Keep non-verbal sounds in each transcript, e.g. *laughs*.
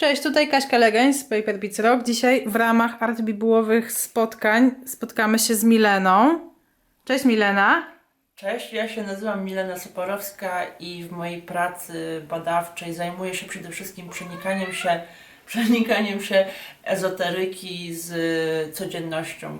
Cześć, tutaj Kaśka Legeń z Paper Beats Rock. Dzisiaj w ramach artbibułowych spotkań spotkamy się z Mileną. Cześć Milena. Cześć, ja się nazywam Milena Soporowska i w mojej pracy badawczej zajmuję się przede wszystkim przenikaniem się, *laughs* przenikaniem się ezoteryki z codziennością.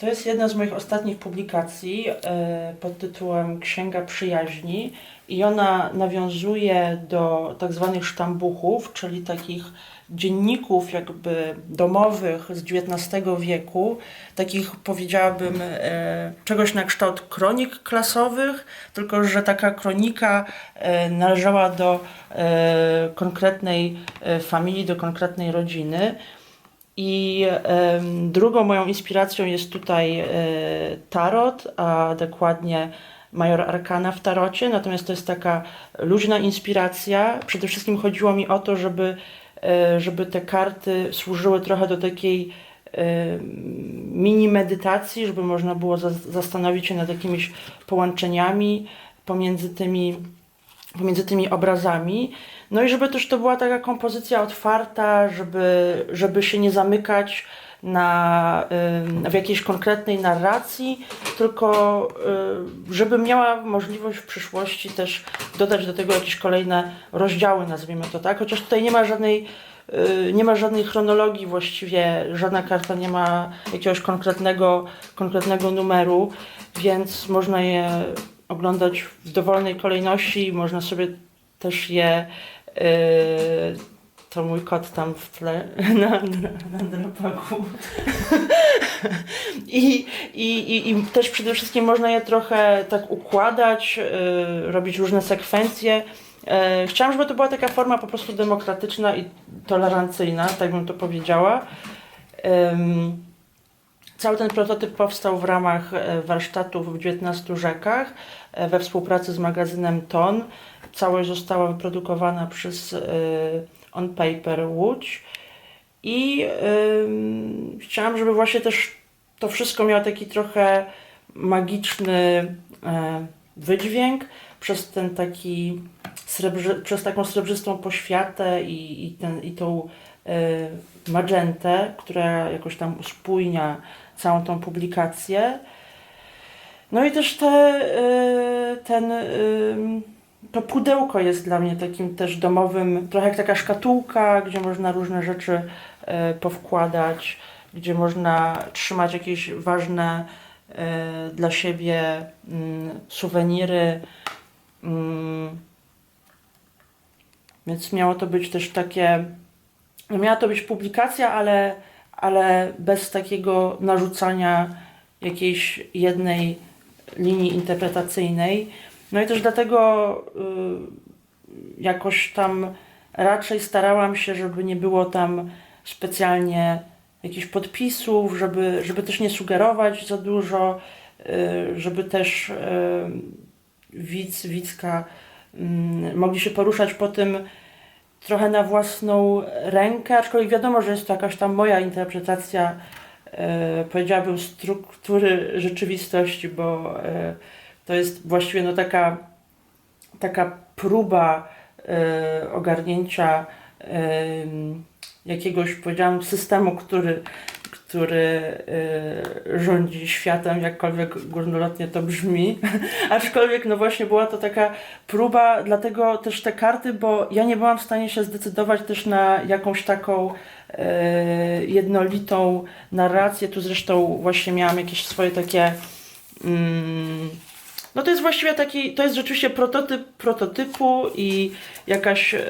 To jest jedna z moich ostatnich publikacji e, pod tytułem Księga Przyjaźni i ona nawiązuje do tak zwanych sztambuchów, czyli takich dzienników jakby domowych z XIX wieku, takich powiedziałabym e, czegoś na kształt kronik klasowych, tylko że taka kronika e, należała do konkretnej familii, do konkretnej rodziny. I drugą moją inspiracją jest tutaj e, tarot, a dokładnie Major Arkana w tarocie. Natomiast to jest taka luźna inspiracja. Przede wszystkim chodziło mi o to, żeby, e, żeby te karty służyły trochę do takiej e, mini medytacji, żeby można było za- zastanowić się nad jakimiś połączeniami pomiędzy tymi, pomiędzy tymi obrazami. No i żeby też to była taka kompozycja otwarta, żeby, żeby się nie zamykać na, w jakiejś konkretnej narracji, tylko y, żeby miała możliwość w przyszłości też dodać do tego jakieś kolejne rozdziały, nazwijmy to tak. Chociaż tutaj nie ma żadnej, y, nie ma żadnej chronologii właściwie, żadna karta nie ma jakiegoś konkretnego, konkretnego numeru, więc można je oglądać w dowolnej kolejności i można sobie też je Yy, to mój kot tam w tle *laughs* na, na, na drapaku. *laughs* I, i, i, I też przede wszystkim można je trochę tak układać, yy, robić różne sekwencje. Yy, chciałam, żeby to była taka forma po prostu demokratyczna i tolerancyjna, tak bym to powiedziała. Cały ten prototyp powstał w ramach e, warsztatów w 19 rzekach we współpracy z magazynem TON. Całość została wyprodukowana przez e, On Paper Łódź i chciałam, żeby właśnie też to wszystko miało taki trochę magiczny e, wydźwięk przez ten taki srebrzy, przez taką srebrzystą poświatę i, i, ten, i tą e, magentę, która jakoś tam uspójnia całą tą publikację. No i też te, y, ten, y, to pudełko jest dla mnie takim też domowym, trochę jak taka szkatułka, gdzie można różne rzeczy y, powkładać, gdzie można trzymać jakieś ważne dla siebie mm, suweniry. Mm. Więc miało to być też takie, no miała to być publikacja, ale ale bez takiego narzucania jakiejś jednej linii interpretacyjnej. No i też dlatego y, jakoś tam raczej starałam się, żeby nie było tam specjalnie jakichś podpisów, żeby, żeby też nie sugerować za dużo, y, żeby też y, widz, widzka mm, mogli się poruszać po tym, trochę na własną rękę, aczkolwiek wiadomo, że jest to jakaś tam moja interpretacja, powiedziałabym, struktury rzeczywistości, bo e, to jest właściwie no, taka, taka próba e, ogarnięcia e, jakiegoś, powiedziałam, systemu, który, który e, rządzi światem, jakkolwiek górnolotnie to brzmi. *laughs* Aczkolwiek, no właśnie, była to taka próba, dlatego też te karty, bo ja nie byłam w stanie się zdecydować też na jakąś taką e, jednolitą narrację. Tu zresztą właśnie miałam jakieś swoje takie. Mm, no to jest właściwie taki, to jest rzeczywiście prototyp prototypu i jakaś e,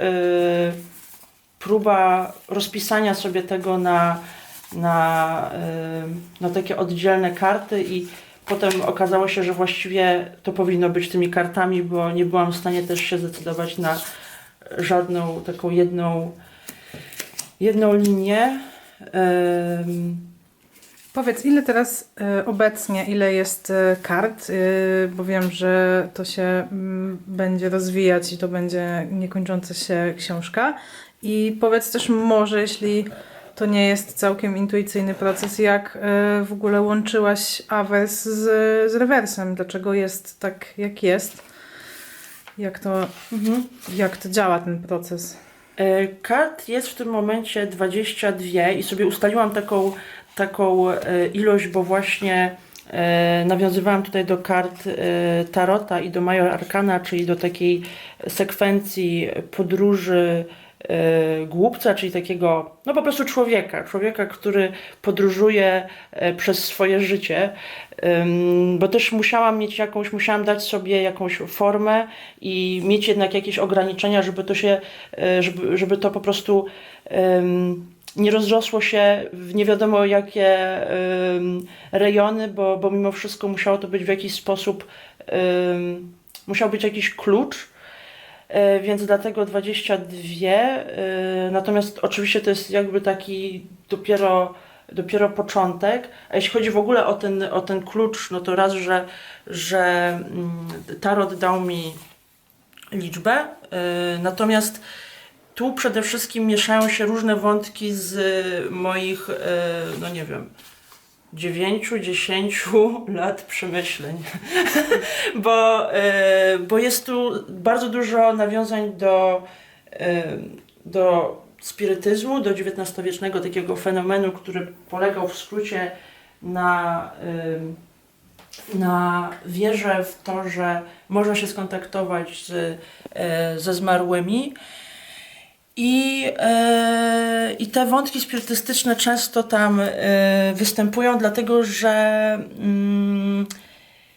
próba rozpisania sobie tego na, na, y, na takie oddzielne karty i potem okazało się, że właściwie to powinno być tymi kartami, bo nie byłam w stanie też się zdecydować na żadną taką jedną, jedną linię. Powiedz, ile teraz y, obecnie, ile jest y, kart, y, bo wiem, że to się mm, będzie rozwijać i to będzie niekończąca się książka. I powiedz też może, jeśli to nie jest całkiem intuicyjny proces, jak y, w ogóle łączyłaś awers z, z rewersem? Dlaczego jest tak, jak jest? Jak to, mhm. jak to działa ten proces? E, Kart jest w tym momencie 22 i sobie ustaliłam taką, taką e, ilość, bo właśnie e, nawiązywałam tutaj do kart e, Tarota i do Major Arkana, czyli do takiej sekwencji podróży e, głupca, czyli takiego, no po prostu człowieka, człowieka, który podróżuje e, przez swoje życie, bo też musiałam mieć jakąś, musiałam dać sobie jakąś formę i mieć jednak jakieś ograniczenia, żeby to się, e, żeby, żeby to po prostu nie rozrosło się w nie wiadomo jakie rejony, bo, bo mimo wszystko musiało to być w jakiś sposób, musiał być jakiś klucz, E, więc dlatego 22. e, Natomiast oczywiście to jest jakby taki dopiero, dopiero początek. A jeśli chodzi w ogóle o ten, o ten klucz, no to raz, że, że mm, Tarot dał mi liczbę, e, natomiast tu przede wszystkim mieszają się różne wątki z moich, e, no nie wiem, 9-10 lat przemyśleń. *laughs* bo, e, bo jest tu bardzo dużo nawiązań do, e, do spirytyzmu, do XIX-wiecznego takiego fenomenu, który polegał w skrócie na, e, na wierze w to, że można się skontaktować z, ze zmarłymi. I, e, I te wątki spirytystyczne często tam e, występują, dlatego że mm,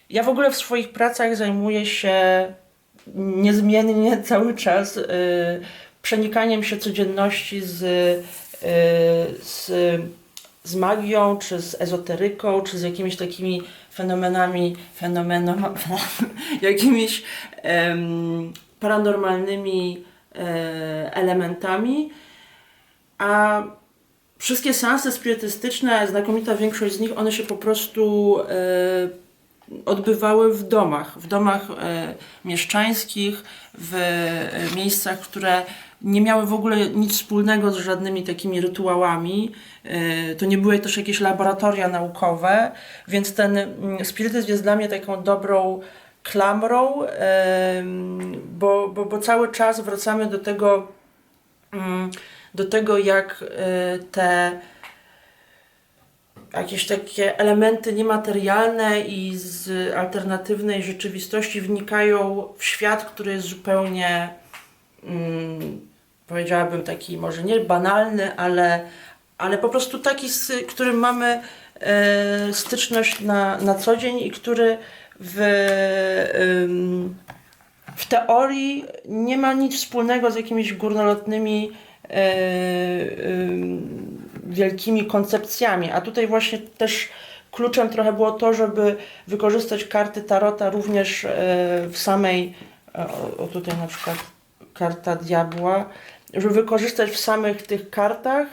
ja w ogóle w swoich pracach zajmuję się niezmiennie *laughs* cały czas y, przenikaniem się codzienności z, y, z, z magią, czy z ezoteryką, czy z jakimiś takimi fenomenami, fenomenom, *laughs* jakimiś em, paranormalnymi elementami, a wszystkie seanse spirytystyczne, znakomita większość z nich, one się po prostu e, odbywały w domach, w domach e, mieszczańskich, w e, miejscach, które nie miały w ogóle nic wspólnego z żadnymi takimi rytuałami. E, to nie były też jakieś laboratoria naukowe, więc ten mm, spirytyzm jest dla mnie taką dobrą klamrą, bo, bo, bo cały czas wracamy do tego, mm, do tego jak e, te jakieś takie elementy niematerialne i z alternatywnej rzeczywistości wnikają w świat, który jest zupełnie, mm, powiedziałabym, taki może nie banalny, ale, ale po prostu taki, z którym mamy e, styczność na, na co dzień i który w, w teorii nie ma nic wspólnego z jakimiś górnolotnymi e, wielkimi koncepcjami. A tutaj właśnie też kluczem trochę było to, żeby wykorzystać karty Tarota również e, w samej, e, o, tutaj na przykład karta diabła, żeby wykorzystać w samych tych kartach,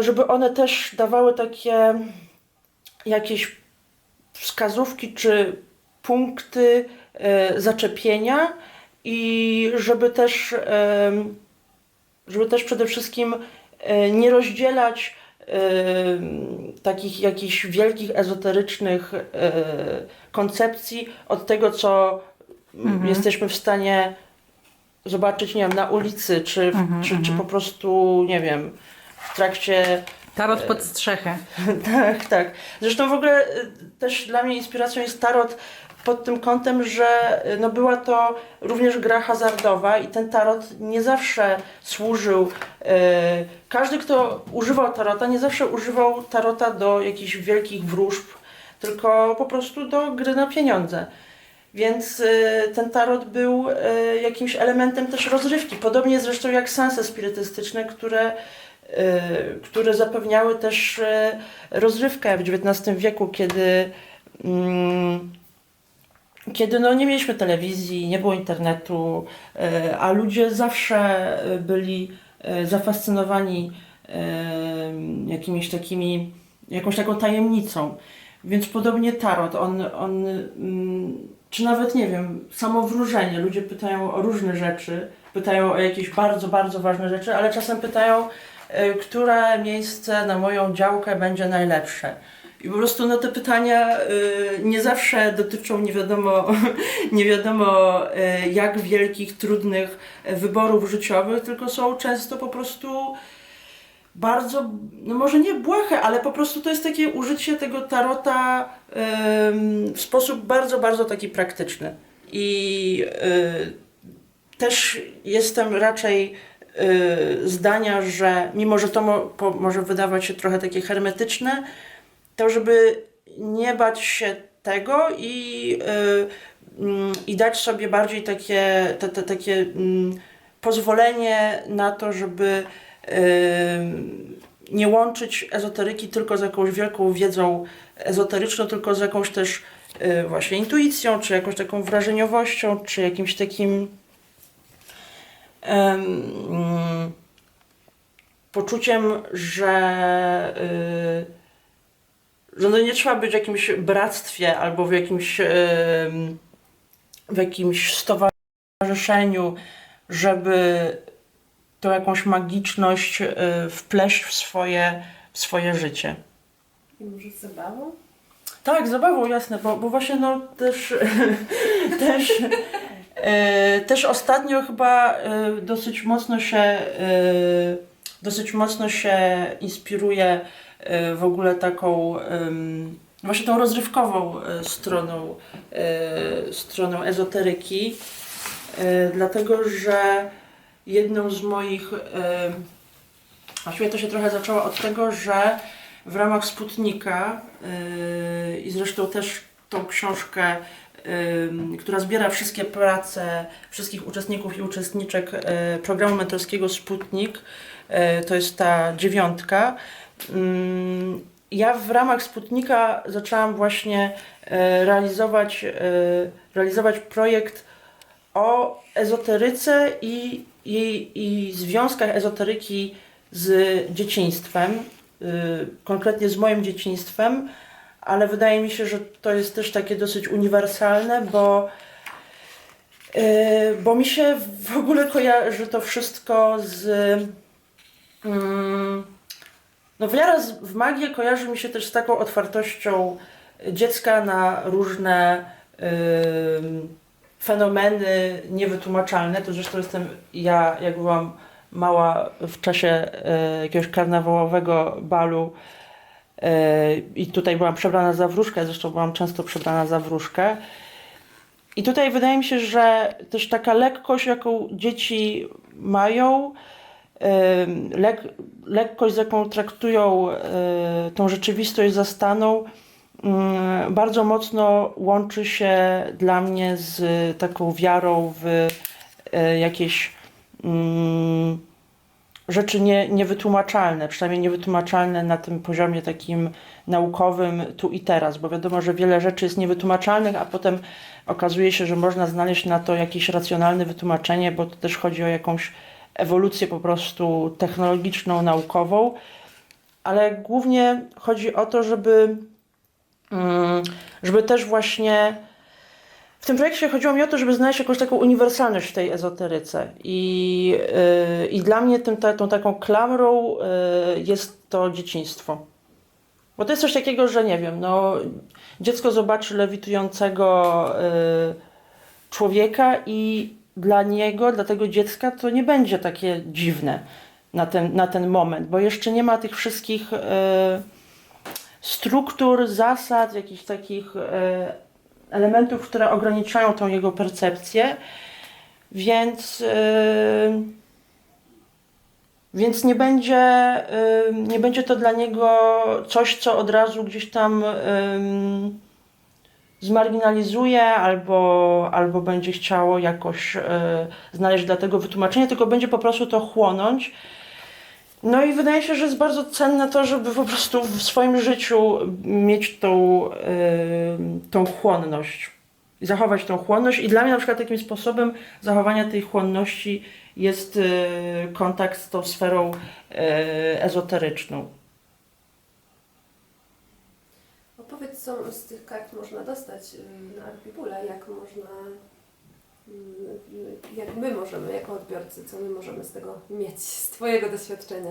żeby one też dawały takie jakieś wskazówki czy punkty e, zaczepienia i żeby też, żeby też przede wszystkim e, nie rozdzielać takich jakichś wielkich, ezoterycznych e, koncepcji od tego, co Mhm. jesteśmy w stanie zobaczyć, nie wiem, na ulicy, czy, Mhm, czy, czy mhm. po prostu, nie wiem, w trakcie Tarot pod strzechę. *laughs* tak, tak. Zresztą w ogóle y, też dla mnie inspiracją jest tarot pod tym kątem, że y, no była to również gra hazardowa i ten tarot nie zawsze służył. y, każdy, kto używał tarota, nie zawsze używał tarota do jakichś wielkich wróżb, tylko po prostu do gry na pieniądze. Więc ten tarot był jakimś elementem też rozrywki. Podobnie zresztą jak seanse spirytystyczne, które które zapewniały też y, rozrywkę w XIX wieku, kiedy, mm, kiedy no, nie mieliśmy telewizji, nie było internetu, y, a ludzie zawsze y, byli y, zafascynowani y, jakimiś takimi, jakąś taką tajemnicą. Więc podobnie tarot, on, on mm, czy nawet nie wiem, samo wróżenie. Ludzie pytają o różne rzeczy, pytają o jakieś bardzo, bardzo ważne rzeczy, ale czasem pytają, y, które miejsce na moją działkę będzie najlepsze. I po prostu no, te pytania y, nie zawsze dotyczą nie wiadomo, *laughs* nie wiadomo y, jak wielkich, trudnych wyborów życiowych, tylko są często po prostu bardzo, no może nie błahe, ale po prostu to jest takie użycie tego tarota w sposób bardzo, bardzo taki praktyczny. I y, też jestem raczej y, zdania, że mimo, że to mo, po, może wydawać się trochę takie hermetyczne, to żeby nie bać się tego i, y, mm, i dać sobie bardziej takie, te, te, takie mm, pozwolenie na to, żeby Ym, nie łączyć ezoteryki tylko z jakąś wielką wiedzą ezoteryczną, tylko z jakąś też y, właśnie intuicją, czy jakąś taką wrażeniowością, czy jakimś takim mm, poczuciem, że, y, że no nie trzeba być w jakimś bractwie albo w jakimś, w jakimś stowarzyszeniu, żeby tą jakąś magiczność y, wpleść w swoje, w swoje życie. I może z zabawą? Tak, zabawą, jasne, bo, bo właśnie no też, *laughs* też, też ostatnio chyba e, dosyć mocno się e, dosyć mocno się inspiruje e, w ogóle taką właśnie tą rozrywkową e, stroną, e, stroną ezoteryki, e, dlatego że jedną z moich e, właściwie to się trochę zaczęło od tego, że w ramach Sputnika i zresztą też tą książkę, która zbiera wszystkie prace wszystkich uczestników i uczestniczek yy, programu mentorskiego Sputnik, yy, to jest ta dziewiątka. Yy, ja w ramach Sputnika zaczęłam właśnie yy, realizować, realizować projekt o ezoteryce i, i, i związkach ezoteryki z dzieciństwem, y, konkretnie z moim dzieciństwem, ale wydaje mi się, że to jest też takie dosyć uniwersalne, bo, y, bo mi się w ogóle kojarzy to wszystko z. mm, No, wiara w magię kojarzy mi się też z taką otwartością dziecka na różne ym, fenomeny niewytłumaczalne. To zresztą jestem ja, jak byłam mała w czasie e, jakiegoś karnawałowego balu i tutaj byłam przebrana za wróżkę, zresztą byłam często przebrana za wróżkę. I tutaj wydaje mi się, że też taka lekkość, jaką dzieci mają, em, lek, lekkość, z jaką traktują e, tą rzeczywistość zastaną, mm, bardzo mocno łączy się dla mnie z taką wiarą w e, jakieś mm, rzeczy nie, niewytłumaczalne, przynajmniej niewytłumaczalne na tym poziomie takim naukowym tu i teraz, bo wiadomo, że wiele rzeczy jest niewytłumaczalnych, a potem okazuje się, że można znaleźć na to jakieś racjonalne wytłumaczenie, bo to też chodzi o jakąś ewolucję po prostu technologiczną, naukową, ale głównie chodzi o to, żeby, mm, żeby też właśnie w tym projekcie chodziło mi o to, żeby znaleźć jakąś taką uniwersalność w tej ezoteryce. I, yy, i dla mnie tym, ta, tą taką klamrą yy, jest to dzieciństwo. Bo to jest coś takiego, że nie wiem, no, dziecko zobaczy lewitującego yy, człowieka i dla niego, dla tego dziecka to nie będzie takie dziwne na ten, na ten moment, bo jeszcze nie ma tych wszystkich yy, struktur, zasad, jakichś takich yy, elementów, które ograniczają tą jego percepcję, więc, yy, więc nie, będzie, yy, nie będzie to dla niego coś, co od razu gdzieś tam yy, zmarginalizuje albo, albo będzie chciało jakoś yy, znaleźć dla tego wytłumaczenie, tylko będzie po prostu to chłonąć. No i wydaje się, że jest bardzo cenne to, żeby po prostu w swoim życiu mieć tą, yy, tą chłonność. Zachować tą chłonność i dla mnie na przykład takim sposobem zachowania tej chłonności jest yy, kontakt z tą sferą yy, ezoteryczną. Opowiedz, co z tych kart można dostać y, na Arpibule, jak można, jak my możemy, jako odbiorcy, co my możemy z tego mieć, z Twojego doświadczenia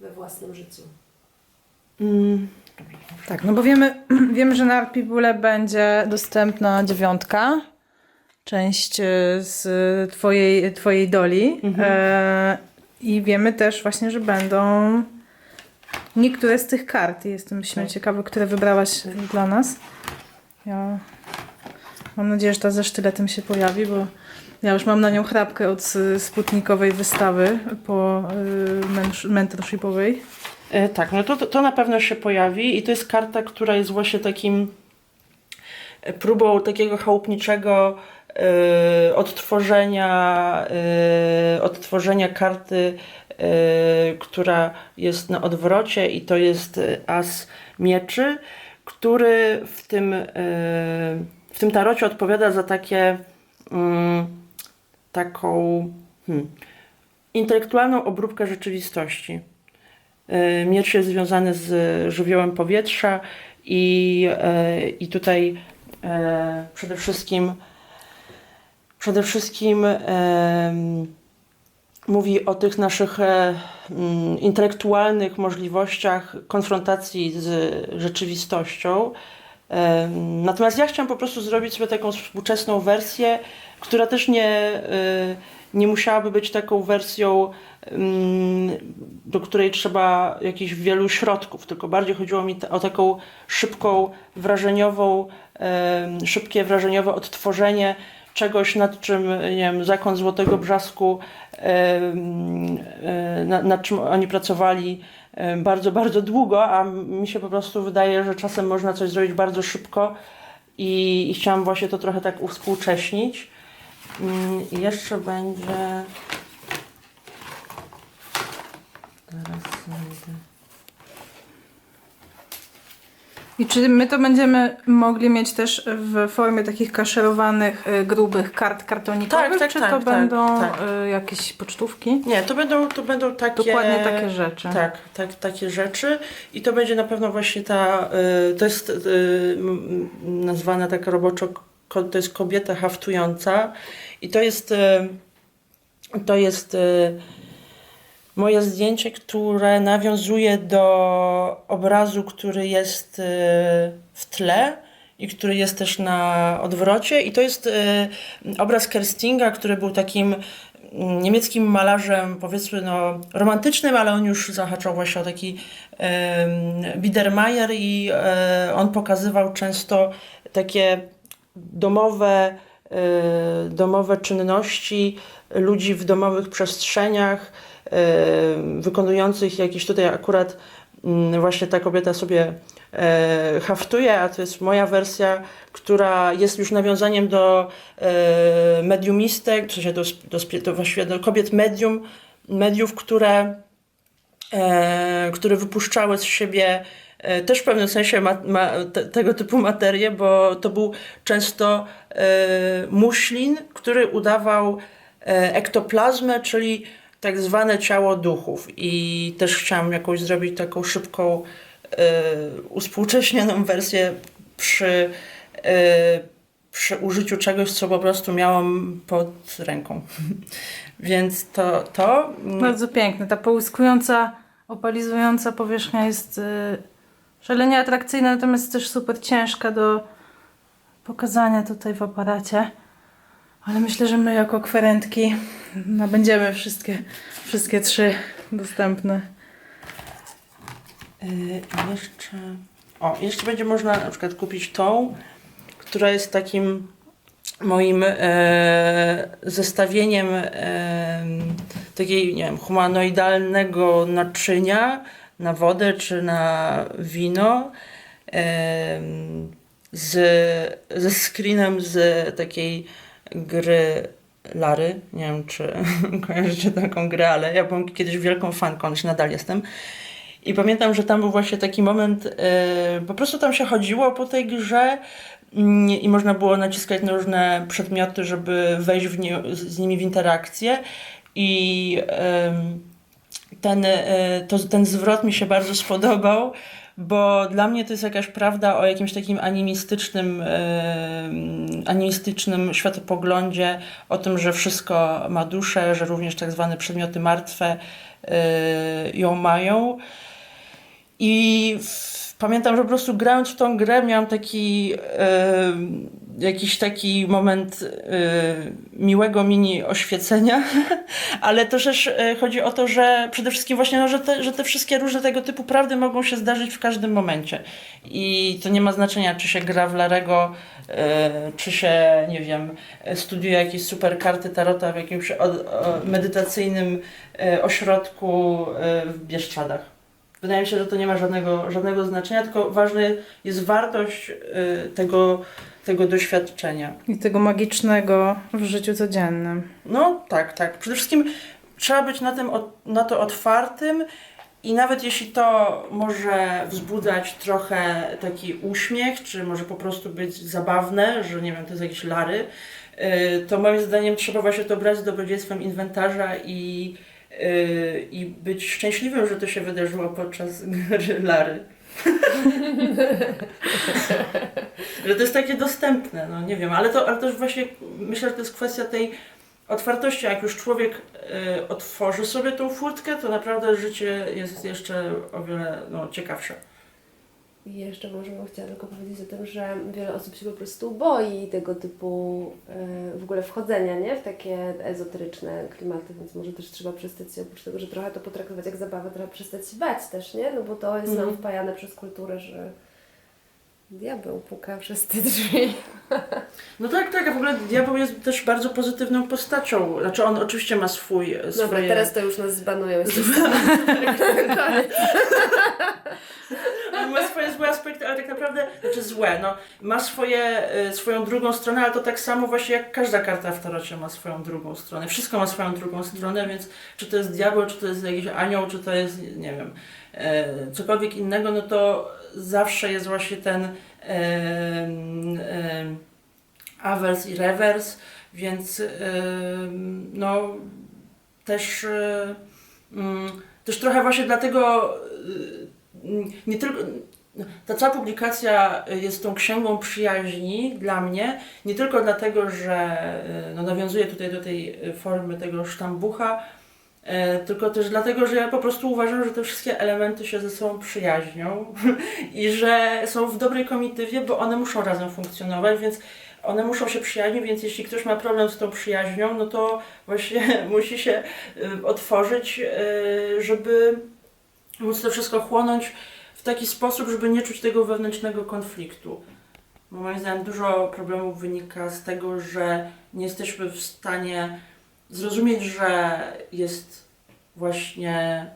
we własnym życiu. Mm, Tak, no bo wiemy, *clears throat* wiemy że na Arpibule będzie dostępna dziewiątka, część e, z twojej, twojej doli. E, I wiemy też właśnie, że będą niektóre z tych kart. Jestem Tak. ciekawa, które wybrałaś dla nas. Ja mam nadzieję, że ta ze sztyletem się pojawi, bo ja już mam na nią chrapkę od s- sputnikowej wystawy po y, mentorshipowej. E, Tak, no to, to- na pewno się pojawi i to jest karta, która jest właśnie takim e, próbą takiego chałupniczego e, odtworzenia, odtworzenia karty, która jest na odwrocie i to jest as mieczy, który w tym, tym tarocie odpowiada za takie mm, taką hmm, intelektualną obróbkę rzeczywistości. E, Miecz jest związany z żywiołem powietrza i, e, i tutaj e, przede wszystkim przede wszystkim mówi o tych naszych mm, intelektualnych możliwościach konfrontacji z rzeczywistością. Natomiast ja chciałam po prostu zrobić sobie taką współczesną wersję, która też nie, e, nie musiałaby być taką wersją, mm, do której trzeba jakichś wielu środków, tylko bardziej chodziło mi o taką szybką, wrażeniową, szybkie, wrażeniowe odtworzenie czegoś, nad czym, nie wiem, zakon Złotego Brzasku, nad czym oni pracowali bardzo, bardzo długo, a mi się po prostu wydaje, że czasem można coś zrobić bardzo szybko i, i chciałam właśnie to trochę tak uwspółcześnić. Mm, jeszcze będzie... Zaraz znajdę. I czy my to będziemy mogli mieć też w formie takich kaszerowanych, y, grubych kart kartonikowych, Tak, tak, czy tak, to tak, będą tak. y, jakieś pocztówki? Nie, to będą, to będą takie... Dokładnie takie rzeczy. Tak, tak, takie rzeczy i to będzie na pewno właśnie ta, y, to jest y, nazwana tak roboczo, ko, to jest kobieta haftująca i to jest, y, to jest y, moje zdjęcie, które nawiązuje do obrazu, który jest y, w tle i który jest też na odwrocie. I to jest y, obraz Kerstinga, który był takim mm, niemieckim malarzem, powiedzmy, no, romantycznym, ale on już zahaczał właśnie o taki Biedermeier i e, on pokazywał często takie domowe, domowe czynności ludzi w domowych przestrzeniach, wykonujących jakieś tutaj akurat mm, właśnie ta kobieta sobie e, haftuje, a to jest moja wersja, która jest już nawiązaniem do e, mediumistek, w sensie do, do, do, właściwie do kobiet medium, mediów, które, e, które wypuszczały z siebie też w pewnym sensie ma, ma, te, tego typu materię, bo to był często e, muślin, który udawał e, ektoplazmę, czyli tak zwane ciało duchów. I też chciałam jakąś zrobić taką szybką, e, uspółcześnioną wersję przy, e, przy użyciu czegoś, co po prostu miałam pod ręką. *laughs* Więc to. to Bardzo piękne. Ta połyskująca, opalizująca powierzchnia jest y, szalenie atrakcyjna, natomiast też super ciężka do pokazania tutaj w aparacie. Ale myślę, że my jako kwerentki nabędziemy wszystkie, wszystkie trzy dostępne. Yy, jeszcze. O, jeszcze będzie można na przykład kupić tą, która jest takim moim e, zestawieniem e, takiej, nie wiem, humanoidalnego naczynia na wodę czy na wino. E, z, ze screenem z takiej gry Lary. Nie wiem, czy *laughs* kojarzycie taką grę, ale ja byłam kiedyś wielką fanką, choć nadal jestem. I pamiętam, że tam był właśnie taki moment, yy, po prostu tam się chodziło po tej grze mm, i można było naciskać na różne przedmioty, żeby wejść w nie, z, z nimi w interakcję. I em, ten, e, to, ten zwrot mi się bardzo spodobał, bo dla mnie to jest jakaś prawda o jakimś takim animistycznym, animistycznym światopoglądzie, o tym, że wszystko ma duszę, że również tak zwane przedmioty martwe e, ją mają. I pamiętam, że po prostu grając w tą grę miałam taki jakiś taki moment e, miłego mini oświecenia, *laughs* ale to też e, chodzi o to, że przede wszystkim właśnie, no, że, te, że te wszystkie różne tego typu prawdy mogą się zdarzyć w każdym momencie. I to nie ma znaczenia, czy się gra w Larego, e, czy się, nie wiem, studiuje jakieś super karty tarota w jakimś o, o, medytacyjnym e, ośrodku e, w Bieszczadach. Wydaje mi się, że to nie ma żadnego, żadnego znaczenia, tylko ważna jest wartość e, tego, tego doświadczenia. I tego magicznego w życiu codziennym. No tak, tak. Przede wszystkim trzeba być na, tym, na to otwartym i nawet jeśli to może wzbudzać trochę taki uśmiech, czy może po prostu być zabawne, że nie wiem, to jest jakieś lary, yy, to moim zdaniem trzeba właśnie to brać z dobrodziejstwem inwentarza i, yy, i być szczęśliwym, że to się wydarzyło podczas *laughs* gry lary. *laughs* że to jest takie dostępne, no nie wiem, ale to, ale już właśnie myślę, że to jest kwestia tej otwartości. Jak już człowiek y, otworzy sobie tą furtkę, to naprawdę życie jest jeszcze o wiele no, ciekawsze. I jeszcze może bym chciała tylko powiedzieć o tym, że wiele osób się po prostu boi tego typu e, w ogóle wchodzenia nie? w takie ezoteryczne klimaty, więc może też trzeba przestać się, oprócz tego, że trochę to potraktować jak zabawę, trzeba przestać się bać też, nie? No bo to jest nam Mhm. wpajane przez kulturę, że diabeł puka przez te drzwi. No tak, tak, a w ogóle diabeł jest też bardzo pozytywną postacią. Znaczy on oczywiście ma swój, e, swoje... Dobra, teraz to już nas zbanują. *laughs* On ma swoje złe aspekty, ale tak naprawdę, znaczy złe, no, ma swoje, y, swoją drugą stronę, ale to tak samo właśnie jak każda karta w tarocie ma swoją drugą stronę. Wszystko ma swoją drugą stronę, więc czy to jest diabeł, czy to jest jakiś anioł, czy to jest, nie wiem, e, cokolwiek innego, no to zawsze jest właśnie ten em, em, awers i rewers, więc em, no też, e, też trochę właśnie dlatego y, nie tylko. Ta cała publikacja jest tą księgą przyjaźni dla mnie, nie tylko dlatego, że y, no, nawiązuje tutaj do tej formy tego sztambucha, tylko też dlatego, że ja po prostu uważam, że te wszystkie elementy się ze sobą przyjaźnią *laughs* i że są w dobrej komitywie, bo one muszą razem funkcjonować, więc one muszą się przyjaźnić, więc jeśli ktoś ma problem z tą przyjaźnią, no to właśnie *laughs* musi się y, otworzyć, y, żeby móc to wszystko chłonąć w taki sposób, żeby nie czuć tego wewnętrznego konfliktu. Bo moim zdaniem dużo problemów wynika z tego, że nie jesteśmy w stanie zrozumieć, że jest właśnie,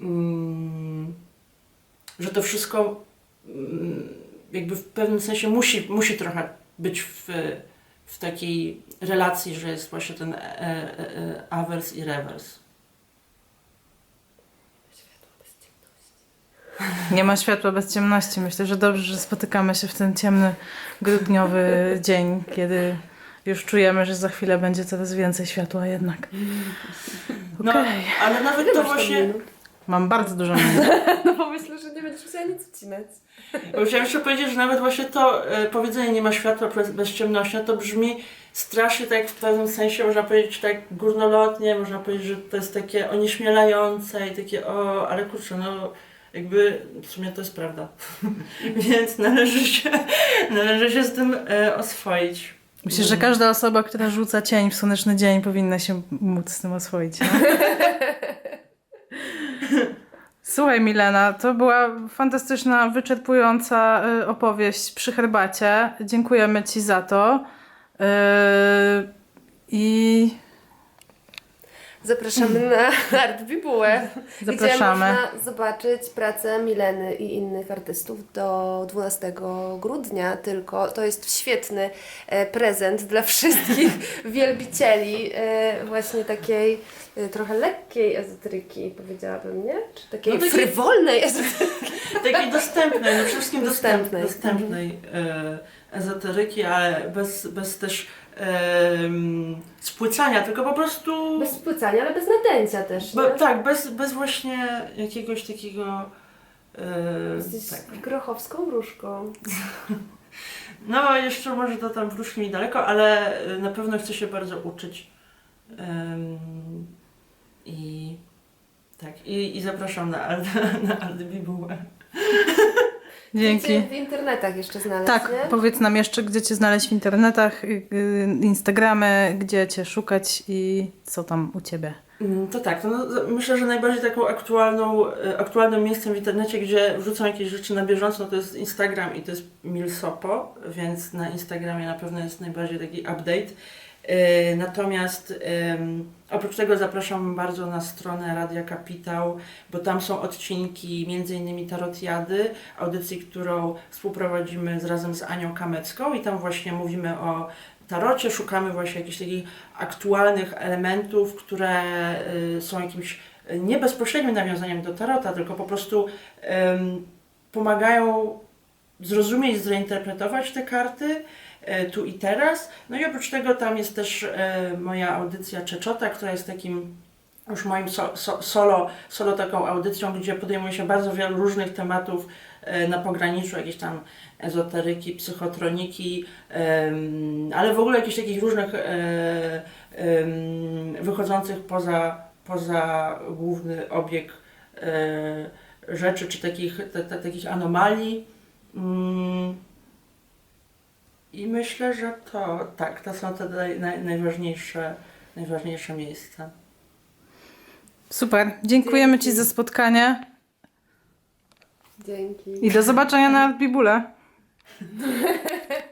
mm, że to wszystko mm, jakby w pewnym sensie musi, musi trochę być w, w takiej relacji, że jest właśnie ten e, e, e, awers i rewers. Nie ma światła bez ciemności. Myślę, że dobrze, że spotykamy się w ten ciemny, grudniowy *laughs* dzień, kiedy już czujemy, że za chwilę będzie coraz więcej światła jednak. No, Okej. ale nawet to właśnie. Mam bardzo dużo minut. *laughs* No bo myślę, że nie będziesz musiała nic ucinać. Bo Chciałam jeszcze powiedzieć, że nawet właśnie to e, powiedzenie nie ma światła bez, bez ciemności, no to brzmi strasznie tak w pewnym sensie, można powiedzieć tak górnolotnie, można powiedzieć, że to jest takie onieśmielające i takie o, ale kurczę, no jakby w sumie to jest prawda. *laughs* Więc należy się, należy się z tym e, oswoić. Myślę, że każda osoba, która rzuca cień w słoneczny dzień, powinna się móc z tym oswoić. No? *laughs* Słuchaj, Milena, to była fantastyczna, wyczerpująca y, opowieść przy herbacie. Dziękujemy Ci za to. Y, I Zapraszamy na *laughs* Art Bibułę, gdzie można zobaczyć pracę Mileny i innych artystów do 12 grudnia tylko. To jest świetny e, prezent dla *laughs* wszystkich wielbicieli e, właśnie takiej e, trochę lekkiej ezoteryki, powiedziałabym, nie? Czy takiej No takiej- frywolnej ezoteryki. *laughs* Takiej dostępnej, no przede wszystkim Dostępnej. dostępnej, dostępnej ezoteryki, ale bez, bez też spłycania, tylko po prostu... Bez spłycania, ale bez nadęcia też, nie? Bo, tak, bez, bez właśnie jakiegoś takiego. e, Jesteś tak. grochowską wróżką. *laughs* No, jeszcze może to tam wróżki mi daleko, ale e, na pewno chcę się bardzo uczyć. Em, I tak. I i, zapraszam na Art *laughs* Bibułę. *laughs* Dzięki. W internetach jeszcze znaleźć, Tak, nie? powiedz nam jeszcze, gdzie Cię znaleźć w internetach, y, y, Instagramy, gdzie Cię szukać i co tam u Ciebie. Mm, To tak, to no, myślę, że najbardziej taką aktualną, e, aktualnym miejscem w internecie, gdzie wrzucam jakieś rzeczy na bieżąco, no to jest Instagram i to jest Milsopo, więc na Instagramie na pewno jest najbardziej taki update. E, Natomiast em, oprócz tego zapraszam bardzo na stronę Radia Kapitał, bo tam są odcinki m.in. Tarotiady, audycji, którą współprowadzimy z, razem z Anią Kamecką i tam właśnie mówimy o tarocie, szukamy właśnie jakichś takich aktualnych elementów, które y, są jakimś nie bezpośrednim nawiązaniem do tarota, tylko po prostu pomagają zrozumieć, zreinterpretować te karty tu i teraz. No i oprócz tego tam jest też y, moja audycja Czeczota, która jest takim już moim so, so, solo, solo taką audycją, gdzie podejmuje się bardzo wielu różnych tematów y, na pograniczu, jakieś tam ezoteryki, psychotroniki, ale w ogóle jakichś takich różnych e, wychodzących poza, poza główny obieg e, rzeczy, czy takich, te, te, takich anomalii. I myślę, że to tak, to są te naj, naj, najważniejsze, najważniejsze miejsca. Super, dziękujemy Dzięki. Ci za spotkanie Dzięki. i do zobaczenia na Bibule. *laughs*